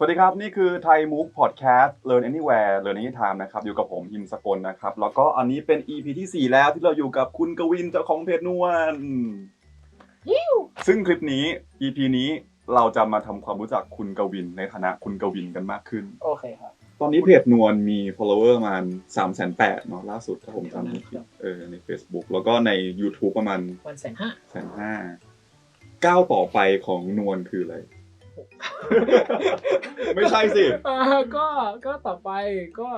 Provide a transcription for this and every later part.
สวัสดีครับ นี่คือไทยมูฟพอดแคสต์ Learn Anywhere Learn Anytime นะครับ อยู่กับผมฮิมสกลนะครับ แล้วก็อันนี้เป็น EP ที่ 4 แล้วที่เราอยู่กับคุณกวินเจ้าของเพจนวลซึ่งคลิปนี้ EP นี้เราจะมาทำความรู้จักคุณกวินในฐานะคุณกวินกันมากขึ้น โอเคครับ ตอนนี้เพจนวลมี follower ประมาณ3 8 0 0 0เนาะล่าสุดถ้าผมจำไม่ผิดเออใน Facebook แล้วก็ใน YouTube ประมาณวันแสนห้าแสนห้าก้าวต่อไปของนวลคืออะไร ไม่ใช่สิอ่าก็ก็ต่อไปก็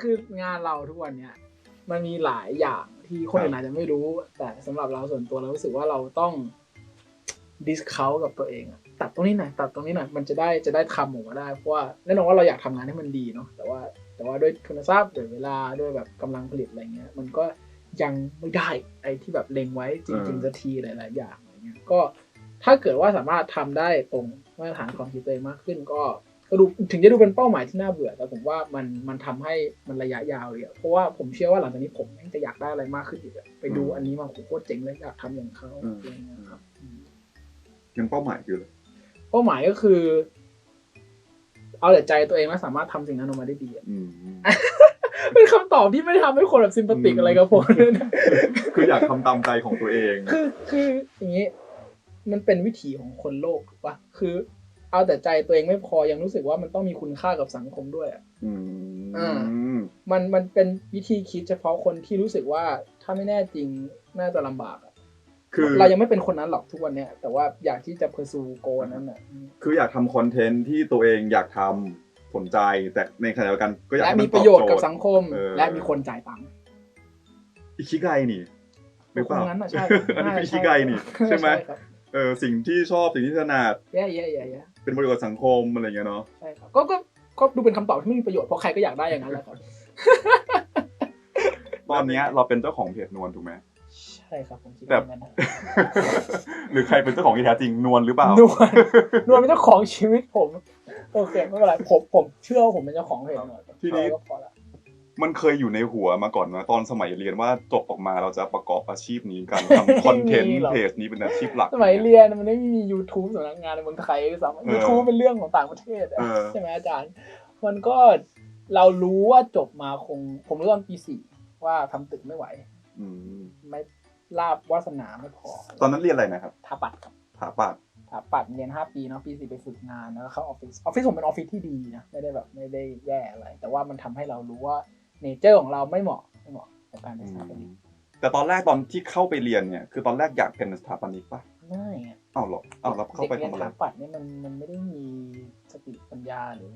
คืองานเราทุกวันเนี้ยมันมีหลายอย่างที่คนอื่นอาจจะไม่รู้ แต่สำหรับเราส่วนตัวเรารู้สึกว่าเราต้องดิสเคากับตัวเองอะตัดตรงนี้หน่อยตัดตรงนี้หน่อยมันจะได้จะได้ทำออกมาได้เพราะว่าแน่นอนว่าเราอยากทำงานให้มันดีเนาะแต่ว่าแต่ว่าด้วยทุนทรัพย์ด้วยเวลาด้วยแบบกำลังผลิตอะไรเงี้ย มันก็ยังไม่ได้ไอ้ที่แบบเล็งไว้จริงๆสักทีหลายๆอย่างอะไรเงี้ยก็ ถ้าเกิดว่าสามารถทำได้ตรงมาตรฐานความคิดตัวเองมากขึ้นก็ก็ดูถึงจะดูเป็นเป้าหมายที่น่าเบื่อ แต่ผมว่ามันมันทำให้มันระยะยาวเลยอะเพราะว่าผมเชื่อว่าหลังจากนี้ผมแม่งจะอยากได้อะไรมากขึ้นอีกอะไปดูอืมอันนี้มาโหโคตรเจ๋งเลยอยากทำอย่างเขาอืมอะไรเงี้ยครับอืมยังเป้าหมายคืออะไรเป้าหมายก็คือ เอาแต่ใจตัวเองแล้วสามารถทำสิ่งนั้นออกมาได้ดีอะอืมเป็นคำตอบที่ไม่ทำให้คนแบบซิมปติกอืมอะไรกับผมเลยนะคืออยากทำตามใจของตัวเอง คือคืออย่างนี้ มันเป็นวิถีของคนโลกถูกปะคือเอาแต่ใจตัวเองไม่พอยังรู้สึกว่ามันต้องมีคุณค่ากับสังคมด้วยอะอือ่ามมันมันเป็นวิธีคิดเฉพาะคนที่รู้สึกว่าถ้าไม่แน่จริงน่าจะลำบากอะคือเรายังไม่เป็นคนนั้นหรอกทุกวันเนี้ยแต่ว่าอยากที่จะเพอร์ซูโกนั้นอะอืมคืออยากทำคอนเทนต์ที่ตัวเองอยากทำสนใจ แต่ในขณะเดียวกันก็อยากและให้มีนประโยชน์ตอกับโจสังคมเออและมีคนจ่ายตังค์อิคิไกนี่หรือเปล่าคนนั้นน่ะใช่อันนี้คืออิาคิไกนี่ใช่ไหมครับ เออสิ่งที่ชอบสิ่งที่ถนัดแย่แย่แย่แย่เป็นประโยชน์กับสังคมอะไรอย่างเงี้ยเนาะใช่ครับก็ก็ก็ดูเป็นคำตอบที่ไม่มีประโยชน์เพราะใครก็อยากได้อย่างนั้นแหละครับ ตอนเนี้ยเราเป็นเจ้าของเพจนวลถูกไหม ใช่ครับผมคิดแต่ว่าอย่างนั้นนะหรือใครเป็นเจ้าของที่แท้จริงนวลหรือเปล่านวลนวลเป็นเจ้าของชีวิตผม โอเคไม่เป็นไรผมผมเชื่อว่าผมเป็นเจ้าของเพจนวลทีนี้ ก็พอละ มันเคยอยู่ในหัวมาก่อนนะตอนสมัยเรียนว่าจบออกมาเราจะประกอบอาชีพนี้กันทำคอนเทนต์เพจนี้เป็นอาชีพหลัก สมัยเรียนมันไม่มี YouTube สำนักงานในเมืองไทยด้วยซ้ำเออ YouTube เป็นเรื่องของต่างประเทศอะเออใช่ไหมอาจารย์ มันก็เรารู้ว่าจบมาคง ผมรู้ตอนปีสี่ว่าทำตึกไม่ไหวอืมไม่ลาบวาสนาไม่พอ ตอนนั้นเรียนอะไรนะครับถาปัดครับถาปัดถาปัดเรียนห้าปีเนาะปีสี่ไปฝึกงานแล้วก็เข้าออฟฟิศออฟฟิศผมเป็นออฟฟิศที่ดีนะไม่ได้แบบไม่ได้แย่อะไร แต่ว่ามันทำให้เรารู้ว่า เนเจอร์ของเราไม่เหมาะไม่เหมาะกับการเป็นสถาปนิกแต่ตอนแรกตอนที่เข้าไปเรียนเนี่ย คือตอนแรกอยากเป็นสถาปนิกปะไม่อะอ้าวเหรออ้าวแล้วเข้าไปเด็กเรียทำนอะไรถาปัดเนี่ยมันมันไม่ได้มีสติปัญญาหรือ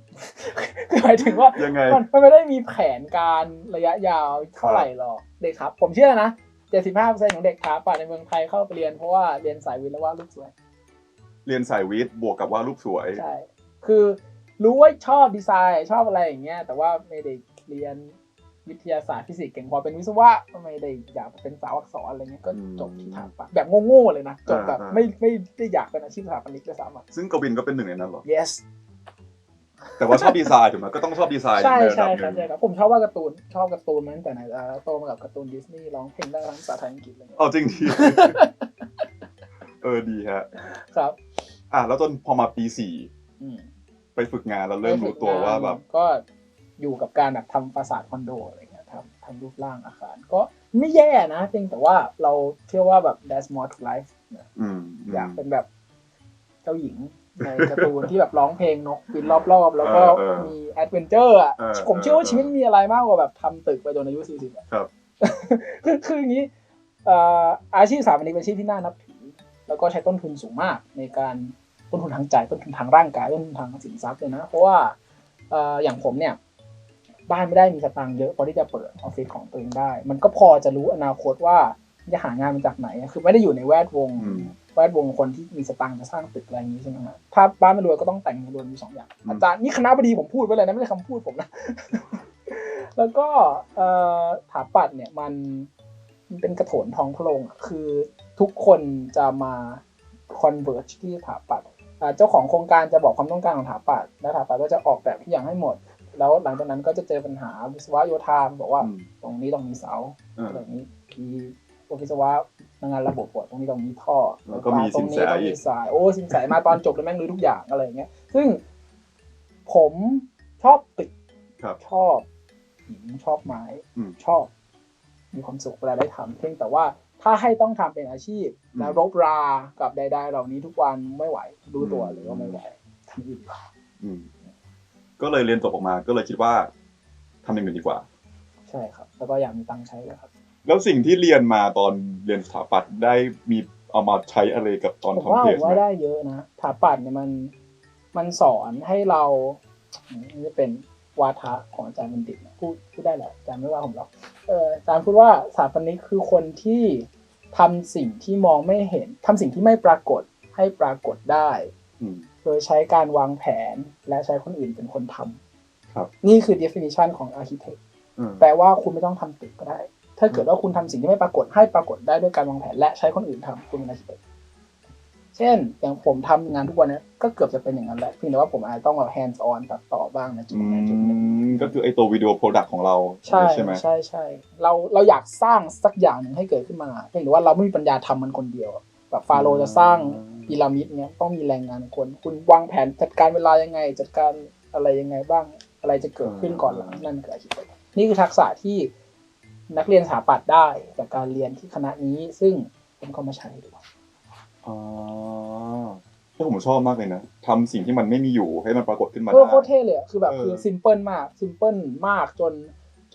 คือหมายถึงว่ายังไงมันมันไม่ได้มีแผนการระยะยาวเท่าไหร่หรอกเด็กครับ ผมเชื่อนะเจ็ดสิบห้าเปอร์เซ็นของเด็กถาปัดในเมืองไทยเข้าไปเรียนเพราะว่าเรียนสายวิทย์แล้วว่าดรูปสวย เรียนสายวิทย์บวกกับว่าดรูปสวยใช่คือรู้ว่าชอบดีไซน์ชอบอะไรอย่างเงี้ยแต่ว่าไม่ได้เรียน วิทยาศาสตร์ฟิสิกส์เก่งพอเป็นวิศวะก็ไม่ได้อยากเป็นสาวอักษรอะไรเงี้ยก็อืมจบที่ถาปัดแบบโง่ๆเลยนะจบแบบอ่าๆไม่ไม่ได้อยากเป็นอาชีพสถาปนิกเลยซ้ำอะซึ่งกวินก็เป็นหนึ่งในนั้นเหรอ yes แต่ว่าชอบดีไซน์ถูกไหมก็ต้องชอบดีไซน์ใช่ในระใช่ดับหครับนึ่งใช่ครับผมชอบว่าดการ์ตูนชอบการ์ตูนมาตั้งแต่ไหนแต่ไรแล้วโตมากับการ์ตูนดิสนีย์ร้องเพลงได้ทั้งภาษาไทยอังกฤษอะไรเงี้ยเอาจริงทีเออดีฮะครับ อะแล้วจนพอมาปีสี่อืมไปฝึกงานเราเริ่มรู้ตัวว่าแบบก็ อยู่กับการแบบทำปราสาทคอนโดอะไรเงี้ยทำทำรูปร่างอาคาร ก็ไม่แย่นะเพียงแต่ว่าเราเชื่อว่าแบบ there's more to life นะอืมอยากเป็นแบบเจ้าหญิงในการ์ตูนที่แบบร้องเพลงนกบินรอบๆ แล้วก็เออเออมีแอดเวนเจอร์อะเออผมเชื่อว่าเออชีวิตมีอะไรมากกว่าแบบทำตึกไปจนอายุสี่สิบอะครับคือคืออย่างนี้เอ่ออาชีพสถาปนิกเป็นอาชีพที่น่านับถือ แล้วก็ใช้ต้นทุนสูงมากในการต้นทุนทางใจต้นทุนทางร่างกายต้นทุนทางสินทรัพย์เลยนะ เพราะว่าเอ่ออย่างผมเนี่ย บ้านไม่ได้มีสตางค์เยอะพอที่จะเปิดออฟฟิศของตัวเองได้ มันก็พอจะรู้อนาคตว่าจะหางานมาจากไหนอะคือไม่ได้อยู่ในแวดวงอืมแวดวงคนที่มีสตางค์จะสร้างตึกอะไรอย่างนี้ใช่ไหมฮะถ้าบ้านไม่รวยก็ต้องแต่งรวยมีสองอย่างอืมอาจารย์นี่คณะบดีผมพูดไว้เลยนะไม่ใช่คำพูดผมนะ แล้วก็เอ่อถาปัดเนี่ยมันมันเป็นกระโถนทองพระโรงอะคือทุกคนจะมา converge ที่ถาปัดอ่าเจ้าของโครงการจะบอกความต้องการของถาปัดแล้วถาปัดก็จะออกแบบทุกอย่างให้หมด แล้วหลังจากนั้นก็จะเจอปัญหาวิศวะโยธาบอกว่าอืมตรงนี้ต้องมีเสาเอออะไรอย่างนี้มีวิศวะงานระบบอะตรงนี้ต้องมีท่อแล้วก็มีตรงนี้สินแสต้องอีมีกสายโอ้สินแสมาตอนจบแล้วแม่งรู้ทุกอย่างอะไรอย่างเงี้ย ซึ่งผมชอบตึกครับชอบหินชอบไม้อืมชอบ มีความสุขเวลาได้ทำเพียงแต่ว่าถ้าให้ต้องทำเป็นอาชีพอืมแล้วรบรากับใดๆเหล่านี้ทุกวันไม่ไหวรู้ตัวอืมหรือว่าไม่ไหวทำอื่นดีกว่าอืม ก็เลยเรียนจบออกมา ก็เลยคิดว่าทำอย่างอื่นดีกว่า ใช่ครับ แล้วก็อยากมีตังค์ใช้เลยครับ แล้วสิ่งที่เรียนมาตอนเรียนสถาปัตย์ได้มีเอามาใช้อะไรกับตอนผมว่าทำเพผจมไหมว่าได้เยอะนะถาปัดเนี่ยมันมันสอนให้เรานี่จะเป็นวาทะของอาจารย์บัณฑิตนะพูดพูดได้แหละอาจารย์ไม่ว่าผมหรอกเอออาจารย์พูดว่าสถาปนิกคือคนที่ทำสิ่งที่มองไม่เห็นทำสิ่งที่ไม่ปรากฏให้ปรากฏได้ อืม โดยใช้การวางแผนและใช้คนอื่นเป็นคนทำครับ นี่คือ definition ของ architect อืมแปลว่าคุณไม่ต้องทำตึกก็ได้ ถ้าเกิดว่าคุณทำสิ่งที่ไม่ปรากฏให้ปรากฏได้ด้วยการวางแผน และใช้คนอื่นทำคุณเป็น architect เช่น อย่างผมทำงานทุกวันเนี้ยก็เกือบจะเป็นอย่างนั้นแหละเพียงแต่ว่าผมอาจจะต้องแบบ hands on ตัดต่อบ้างนะจุดอืนี้จุดหนึ่งมก็คือไอตัววิดีโอโปรดักต์ของเราใช่ใช่ไหมใช่ใช่เราเราอยากสร้างสักอย่างหนึ่งให้เกิดขึ้นมาเพียงแต่ว่าเราไม่มีปัญญาทำมันคนเดียว แบบฟาโรห์จะสร้าง พีระมิดเนี้ยต้องมีแรงงานคน คุณวางแผนจัดการเวลายังไง จัดการอะไรยังไงบ้าง อะไรจะเกิดขึ้นก่อนหลังนั่นคืออาชีพนี่คือทักษะที่นักเรียนสถาปัตย์ได้จากการเรียนที่คณะนี้ ซึ่งผมก็มาใช้ด้วยอ๋อที่ผมชอบมากเลยนะทำสิ่งที่มันไม่มีอยู่ให้มันปรากฏขึ้นมาเออได้โคตรเท่เลยอะคือแบบเออคือซิมเพิลมากซิมเพิลมากจน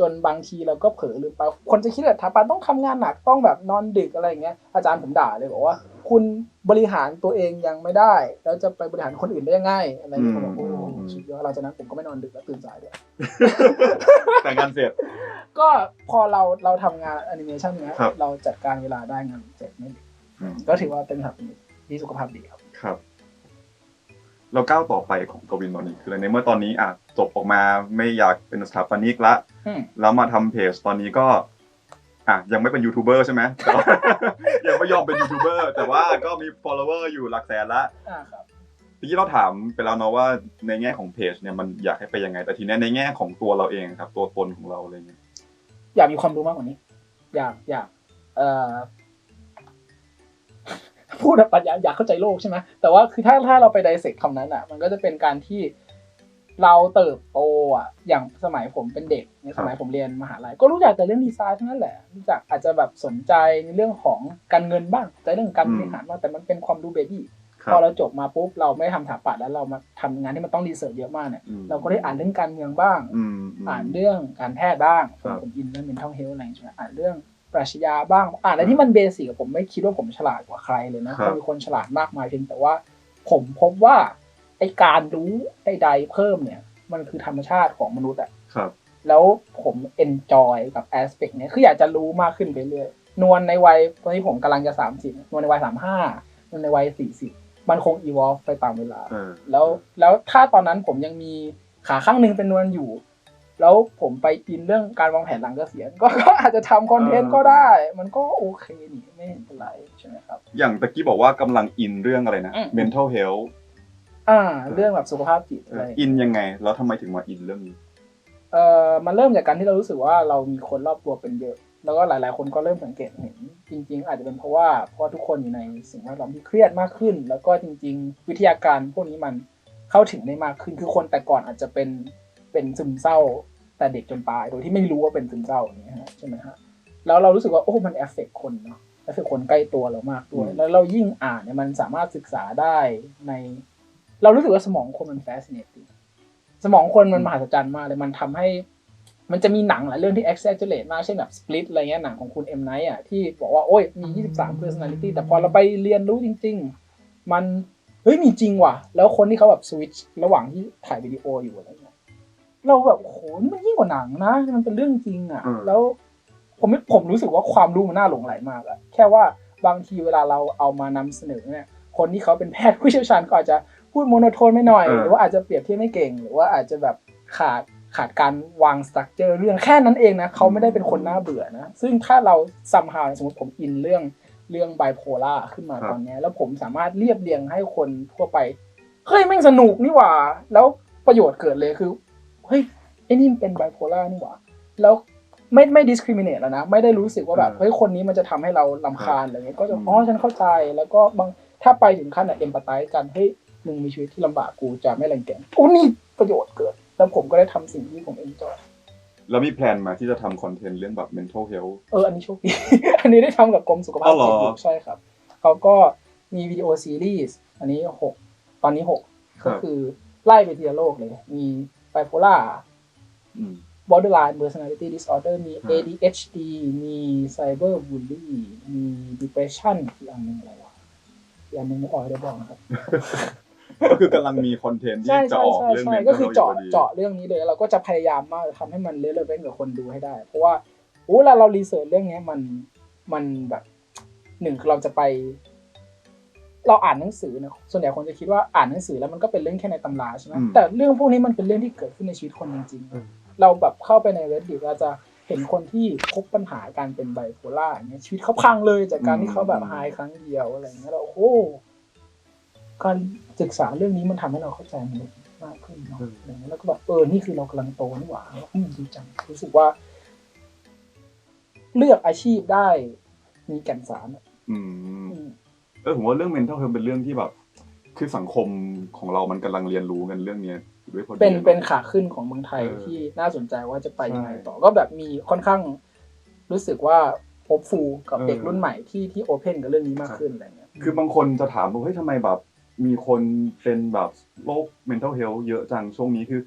จนบางทีเราก็เผลอลืมไปคนจะคิดว่าสถาปัตย์ต้องทำงานหนักต้องแบบนอนดึกอะไรอย่างเงี้ยอาจารย์ผมด่าเลยบอกว่า คุณบริหารตัวเองยังไม่ได้ แล้วจะไปบริหารคนอื่นได้ยังไงอะไรอย่างเงี้ยผมบอกโอ้สุดยอดหลังจากนั้นผมก็ไม่นอนดึกแล้วตื่นสายด้วยแต่งงานเสร็จก็พอเราเราทำงานแอนิเมชันเนี้ยครับเราจัดการเวลาได้งานเสร็จไม่ดึกอืมก็ถือว่าเป็นแบบที่สุขภาพดีครับครับ เราก้าวต่อไปของกวินตอนนี้คืออะไรในเมื่อตอนนี้อะจบออกมาไม่อยากเป็นสถาปนิกละอืมแล้วมาทำเพจตอนนี้ก็อะยังไม่เป็นยูทูบเบอร์ใช่ไหมแต่ว่ายังไม่ยอมเป็นยูทูบเบอร์แต่ว่าก็มี follower อยู่หลักแสนละอ่าครับทีนี้เราถามไปแล้วเนาะว่าในแง่ของเพจเนี่ยมันอยากให้ไปยังไง แต่ทีเนี้ยในแง่ของตัวเราเองครับ ตัวตนของเราอะไรเงี้ยอยากมีความรู้มากกว่านี้ อยากอยากเอ่อ พูดแบบปรัชญาอยากเข้าใจโลกใช่ไหมแต่ว่าคือถ้าถ้าเราไปไดเซกคำนั้นอะ มันก็จะเป็นการที่เราเติบโตอะอย่างสมัยผมเป็นเด็กในสมัยผมเรียนมหาลัยก็รู้จักแต่เรื่องดีไซน์ทั้งนั้นแหละรู้จักอาจจะแบบสนใจในเรื่องของการเงินบ้างใจเรื่องการบริหารบ้างแต่มันเป็นความรู้เบบี้ครัพอบเราจบมาปุ๊บเราไม่ได้ทำถาปัดแล้วเรามาทำงานที่มันต้องรีเสิร์ชเยอะมากเนี่ยอืมเราก็ได้อ่านเรื่องการเมืองบ้างอืมมอ่านเรื่องการแพทย์บ้างครับผมอินเรื่อง mental health อะไรอย่างเงี้ยใช่ไหมอ่านเรื่อง ปรัชญาบ้าง อ่านอะไรที่มันเบสิกอะผมไม่คิดว่าผมฉลาดกว่าใครเลยนะครับมีคนฉลาดมากมายเพียงแต่ว่า ผมพบว่าไอการรู้ใดๆเพิ่มเนี่ย มันคือธรรมชาติของมนุษย์อะครับ แล้วผมเอนจอยกับแอสเปกเนี้ยคืออยากจะรู้มากขึ้นไปเรื่อยนวลในวัยตอนนี้ผมกำลังจะสามสิบนวลในวัยสามห้านวลในวัยสี่สิบมันคง evolve ไปตามเวลาเออแล้วแล้วถ้าตอนนั้นผมยังมีขาข้างหนึ่งเป็นนวลอยู่ แล้วผมไปอินเรื่องการวางแผนหลังเกษียณก็ก็อาจจะทำคอนเทนต์ก็ได้ มันก็โอเคนี่ไม่เห็นเป็นไรใช่ไหมครับ อย่างตะกี้บอกว่ากำลังอินเรื่องอะไรนะ อืม mental health อ่า เรื่องแบบสุขภาพจิตเออะไรออินยังไง แล้วทำไมถึงมาอินเรื่องนี้ เอ่อมันเริ่มจากการที่เรารู้สึกว่าเรามีคนรอบตัวเป็นเยอะ แล้วก็หลายๆ คนก็เริ่มสังเกตเห็น จริง ๆ อาจจะเป็นเพราะว่าเพราะว่าทุกคนอยู่ในสิ่งแวดล้อมที่เครียดมากขึ้น แล้วก็จริง ๆ วิทยาการพวกนี้มันเข้าถึงได้มากขึ้น คือคนแต่ก่อนอาจจะเป็นเป็นซึมเศร้า แต่เด็กจนตายโดยที่ไม่รู้ว่าเป็นซึมเศร้าอย่างเงี้ยฮะใช่ไหมฮะแล้วเรารู้สึกว่าโอ้มันเอฟเฟกคนเนาะเอฟเฟกคนใกล้ตัวเรามากด้วย แล้วเรายิ่งอ่านเนี่ยมันสามารถศึกษาได้ใน เรารู้สึกว่าสมองคนมัน fascinating สมองคนมันมหัศจรรย์มากเลยมันทำให้ มันจะมีหนังหลายเรื่องที่ exaggerate มากเช่นแบบ split อะไรเงี้ยหนังของคุณ M Night อะที่บอกว่าโอ้ยมี 23 personality แต่พอเราไปเรียนรู้จริง ๆ มันเฮ้ยมีจริงว่ะ แล้วคนที่เขาแบบสวิตช์ระหว่างที่ถ่ายวิดีโออยู่อะไรเงี้ย เราแบบโอ้โหนี่มันยิ่งกว่าหนังนะมันเป็นเรื่องจริงอะ อืม แล้วผมไม่ผมรู้สึกว่าความรู้มันน่าหลงไหลมากอะแค่ว่าบางทีเวลาเราเอามานำเสนอเนี่ย คนที่เขาเป็นแพทย์ผู้เชี่ยวชาญก็อาจจะพูดโมโนโทนไม่หน่อยเออหรือว่าอาจจะเปรียบเทียบไม่เก่ง หรือว่าอาจจะแบบขาดขาดการวางสตรัคเจอร์เรื่องแค่นั้นเองนะเขาไม่ได้เป็นคนน่าเบื่อนะ ซึ่งถ้าเราซัมฮาวสมมติผมอินเรื่องเรื่องไบโพล่าขึ้นมาตอนเนี้ยแล้วผมสามารถเรียบเรียงให้คนทั่วไป เฮ้ยแม่งสนุกนี่หว่า แล้วประโยชน์เกิดเลยคือ เฮ้ยไอ้นี่มันเป็นไบโพล่านี่หว่าแล้วไม่ไม่ discriminate แล้วนะ ไม่ได้รู้สึกว่าแบบเออเฮ้ยคนนี้มันจะทำให้เราลำคาญอะไรเงี้ยก็จะอืมอ๋อฉันเข้าใจแล้วก็บางถ้าไปถึงขั้นแบบเอมพัตไตกันเฮ้ยมึงมีชีวิตที่ลำบากกูจะไม่รังแกโอ้นี่ประโยชน์เกิด แล้วผมก็ได้ทำสิ่งที่ผมเอนจอยแล้วมีแพลนมาที่จะทำคอนเทนต์เรื่องแบบ mental health เออ อันนี้โชคดี อันนี้ได้ทำกับกรมสุขภาพอ๋อเหรอจิตอยู่ใช่ครับ เขาก็มีวิดีโอซีรีส์ อันนี้หก ตอนนี้หก ก็คือไล่ไปทีละโรคเลย มี ไบโพล่าอืม borderline personality disorder มีครับ ADHD มี cyber bully มี depression อีกอันหนึงอะไรวะอีกอันหนึงไม่ออกเดี๋ยวบอกนะครับ ก็คือกำลังมีคอนเทนต์ที่ใช่จะใช่ออกใช่เรื่องใช่ mental ก็คือ health เจาะยู่พอดีเจาะเรื่องนี้เลยแล้วเราก็จะพยายามมากทำให้มันเรเลเวนกับคนดูให้ได้ เพราะว่าโอ้เวลาเรารีเสิร์ชเรื่องเนี้ยมันมันแบบหนึ่งคือเราจะไป เราอ่านหนังสือเนะส่วนใหญ่คนจะคิดว่าอ่านหนังสือแล้วมันก็เป็นเรื่องแค่ในตำราใช่ไหมอืมแต่เรื่องพวกนี้มันเป็นเรื่องที่เกิดขึ้นในชีวิตคนจริงเออๆเราแบบเข้าไปใน reddit เราจะเห็นคนที่พบปัญหาการเป็นไบโพล่าอย่างเงี้ยชีวิตเขาพังเลยจากการที่เขาแบบไฮครั้งเดียวอะไรอย่างเงี้ยเราโอ้โหการศึกษาเรื่องนี้มันทำให้เราเข้าใจมนุษย์มากขึ้นเนาะอะไรเงี้ยแล้วก็แบบเออนี่คือเรากำลังโตนี่หว่าอืมดีจังรู้สึกว่า เลือกอาชีพได้มีแก่นสารอะอืมอืม เออผมว่าเรื่อง mental health เป็นเรื่องที่แบบ คือสังคมของเรามันกำลังเรียนรู้กันเรื่องเนี้ยอยู่ด้วยพอดีเป็นอะเป็นขาขึ้นของเมืองไทยเออที่น่าสนใจว่าจะไปยังไงใช่ต่อก็แบบมีค่อนข้างรู้สึกว่าพบฟูกับเออเด็กรุ่นใหม่ที่ที่โอเพนกับเรื่องนี้มากขึ้นอะไรเงี้ยคือบางคนจะถามว่าเฮ้ยทำไมแบบมีคนเป็นแบบโรค mental health เยอะจังช่วงนี้คือ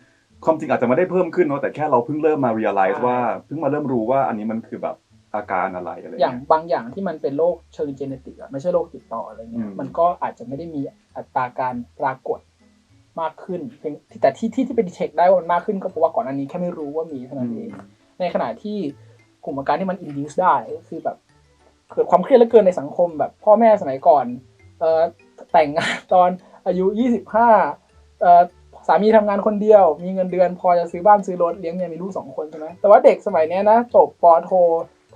ความจริงอาจจะไม่ได้เพิ่มขึ้นเนาะแต่แค่เราเพิ่งเริ่มมา realize ว่าเพิ่งมาเริ่มรู้ว่าอันนี้มันคือแบบ อาการอะไรอะไรอย่างเงี้ยบางอย่างที่มันเป็นโรคเชิงเจเนติกอะไม่ใช่โรคติดต่ออะไรเงี้อืยมมันก็อาจจะไม่ได้มีอัตราการปรากฏมากขึ้นเพียงแต่ที่ที่ที่เป็นเช็คได้ว่ามันมากขึ้นก็เพราะว่าก่อนอันนี้แค่ไม่รู้ว่ามีเท่านั้นเองในขณะที่กลุ่มอาการที่มัน induce ได้ก็คือแบบเกิดความเครียดเหลือเกินในสังคมแบบพ่อแม่สมัยก่อนเอ่อแต่งงานตอนอายุ 25เอ่อสามีทำงานคนเดียว มีเงินเดือนพอจะซื้อบ้านซื้อรถเลี้ยงเมียมีลูกสองคนใช่ไหมแต่ว่าเด็กสมัยเนี้ยนะจบปอโท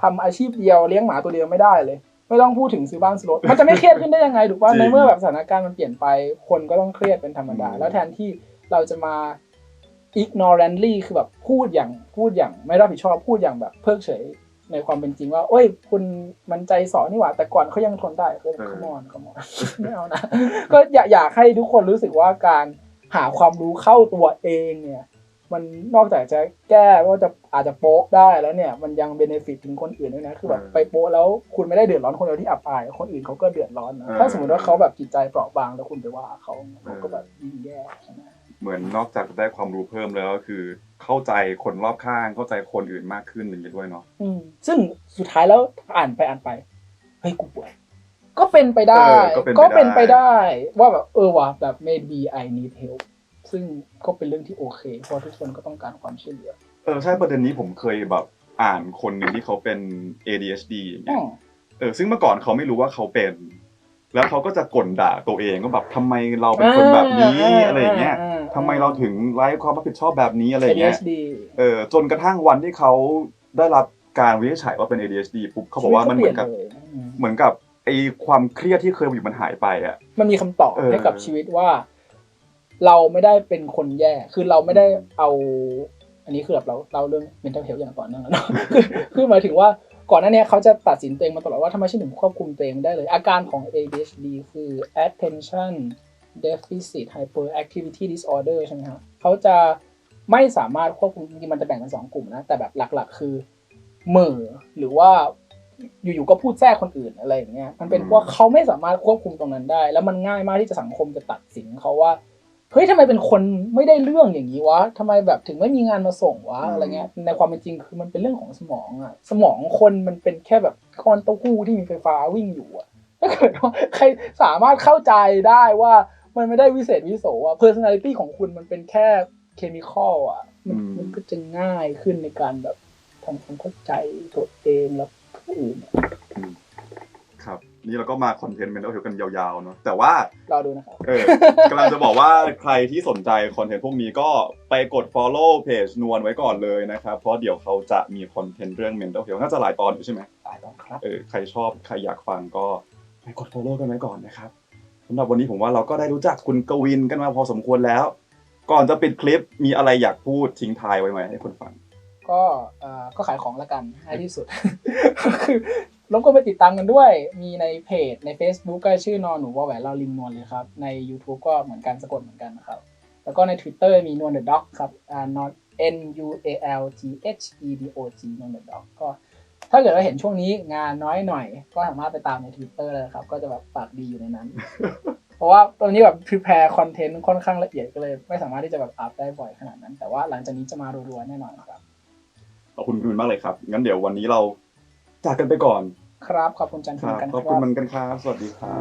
ทำอาชีพเดียวเลี้ยงหมาตัวเดียวไม่ได้เลย ไม่ต้องพูดถึงซื้อบ้านซื้อรถมันจะไม่เครียดขึ้นได้ยังไงถูกป่ะจริงในเมื่อแบบสถานการณ์มันเปลี่ยนไป คนก็ต้องเครียดเป็นธรรมดาอืมแล้วแทนที่เราจะมา ignorantly คือแบบพูดอย่างพูดอย่างไม่รับผิดชอบพูดอย่างแบบเพิกเฉยในความเป็นจริงว่าโอ้ย คุณมันใจสอนนี่หว่า แต่ก่อนเขายังทนได้คือเออขมอนขมอนไม่เอานะ ก็อยากอยากให้ทุกคนรู้สึกว่าการหาความรู้เข้าตัวเองเนี่ย มันนอกจากจะแก้ว่าจะอาจจะโป๊ะได้แล้วเนี่ย มันยังเบเนฟิตถึงคนอื่นด้วยนะคือแบบเออไปโป๊ะแล้วคุณไม่ได้เดือดร้อนคนเดียวที่อับอาย คนอื่นเขาก็เดือดร้อนนะเออถ้าสมมติว่าเขาแบบจิตใจเปราะบางแล้วคุณไปว่าเขาเขาก็แบบยิ่งแย่ใช่ไหมเหมือนนอกจากได้ความรู้เพิ่มแล้วก็คือ เข้าใจคนรอบข้างเข้าใจคนอื่นมากขึ้นอย่างนี้ด้วยเนาะอืมซึ่งสุดท้ายแล้วอ่านไปอ่านไปเฮ้ยกูป่วยก็เป็นไปได้เออก็เป็นไปได้ ก็เป็นไปได้ว่าแบบเออว่ะแบบ maybe I need help ซึ่งก็เป็นเรื่องที่โอเค เพราะทุกคนก็ต้องการความช่วยเหลือ เออใช่ประเด็นนี้ผมเคยแบบอ่านคนหนึ่งที่เขาเป็น ADHD อย่างอืเงี้ยมเออซึ่งเมื่อก่อนเขาไม่รู้ว่าเขาเป็น แล้วเขาก็จะก่นด่าตัวเองว่าแบบทำไมเราเป็นคนแบบนี้อะไรอย่างเงี้ยทำไมเราถึงไร้ความรับผิดชอบแบบนี้อะไรอย่างเงี้ย ADHD เออจนกระทั่งวันที่เขาได้รับการวินิจฉัยว่าเป็น ADHD ปุ๊บเขาบอกว่ามันเหมือนกับชีวิตขาปลี่ยนเลยอืมเหมือนกับไอความเครียดที่เคยอยู่มันหายไปอะ มันมีคำตอบเออให้กับชีวิตว่า เราไม่ได้เป็นคนแย่ คือเราไม่ได้เอา อันนี้คือแบบเราเราเรื่อง mental health อย่างต่อเนื่องแล้วเนาะคือคือหมายถึงว่าก่อนหน้านี้เขาจะตัดสินตัวเองมาตลอดว่าทำไมฉันถึงควบคุมตัวเองไม่ได้เลย อาการของ ADHD คือ attention deficit hyperactivity disorder ใช่ไหมครับเขาจะไม่สามารถควบคุมจริงๆมันจะแบ่งเป็นสองกลุ่มนะ แต่แบบหลักๆ คือเหม่อหรือว่าอยู่ๆก็พูดแทรกคนอื่นอะไรอย่างเงี้ยมันเป็นเพราะเขาไม่สามารถควบคุมตรงนั้นได้ แล้วมันง่ายมากที่จะสังคมจะตัดสินเขาว่า เฮ้ยทำไมเป็นคนไม่ได้เรื่องอย่างนี้วะทำไมแบบถึงไม่มีงานมาส่งวะอืมอะไรเงี้ย ในความเป็นจริงคือมันเป็นเรื่องของสมองอะสมองคนมันเป็นแค่แบบก้อนเต้าหู้ที่มีไฟฟ้าวิ่งอยู่อะถ้าเกิดว่าใครสามารถเข้าใจได้ว่ามันไม่ได้วิเศษวิโสอะ personality ของคุณมันเป็นแค่เคมีคอลอะมันอืมมันก็จะง่ายขึ้นในการแบบทำความเข้าใจตัวเองแล้วผู้อื่นอะครับ นี่เราก็มาคอนเทนต์ mental health กันยาวๆเนาะแต่ว่ารอดูนะครับเออกำลังจะบอกว่าใครที่สนใจคอนเทนต์พวกนี้ก็ไปกด follow page นวลไว้ก่อนเลยนะครับ เพราะเดี๋ยวเขาจะมีคอนเทนต์เรื่อง mental health น่าจะหลายตอนอยู่ใช่ไหมตายต้องครับเออใครชอบใครอยากฟังก็ไปกด follow กันไว้ก่อนนะครับสำหรับวันนี้ผมว่าเราก็ได้รู้จักคุณกวินกันมาพอสมควรแล้ว ก่อนจะปิดคลิปมีอะไรอยากพูดทิ้งท้ายไว้ไหมให้คนฟังก็เอ่อก็ขายของละกันง่ายที่สุด ก็คือ รบกวนไปติดตามกันด้วย มีในเพจใน Facebook ก็ชื่อนอนหนูว่าแหวนเราลิงนวลเลยครับ ใน YouTube ก็เหมือนกันสะกดเหมือนกันนะครับ แล้วก็ใน Twitter มีนวลเดอะด็อกครับอ่านอน N U A L T H E D O G นวลเดอะด็อกก็ถ้าเกิดเราเห็นช่วงนี้งานน้อยหน่อย ก็สามารถไปตามใน Twitter เลยครับ ก็จะแบบปากดีอยู่ในนั้น เพราะว่าตอนนี้แบบ prepare content ค่อนข้างละเอียดก็เลย ไม่สามารถที่จะแบบอัพได้บ่อยขนาดนั้น แต่ว่าหลังจากนี้จะมารัวๆแน่นอนครับขอบคุณคุณมากเลยครับงั้นเดี๋ยววันนี้เรา จากกันไปก่อน ครับขอบคุณจันทคร์รับกันขอบคคุณรับมันกันครับ สวัสดีครับ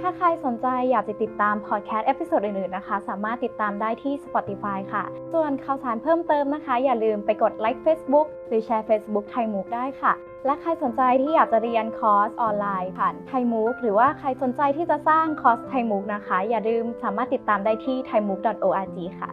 ถ้าใครสนใจอยากจะติดตามพอดแคสต์เอพิโซดอื่นๆนะคะ สามารถติดตามได้ที่ Spotify ค่ะ ส่วนข่าวสารเพิ่มเติมนะคะ อย่าลืมไปกดไลค์ Facebook หรือแชร์ Facebook ไทยมูกได้ค่ะ และใครสนใจที่อยากจะเรียนคอร์สออนไลน์ผ่านไทยมูกหรือว่าใครสนใจที่จะสร้างคอร์สไทยมูกนะคะ อย่าลืมสามารถติดตามได้ที่ thaimook.org ค่ะ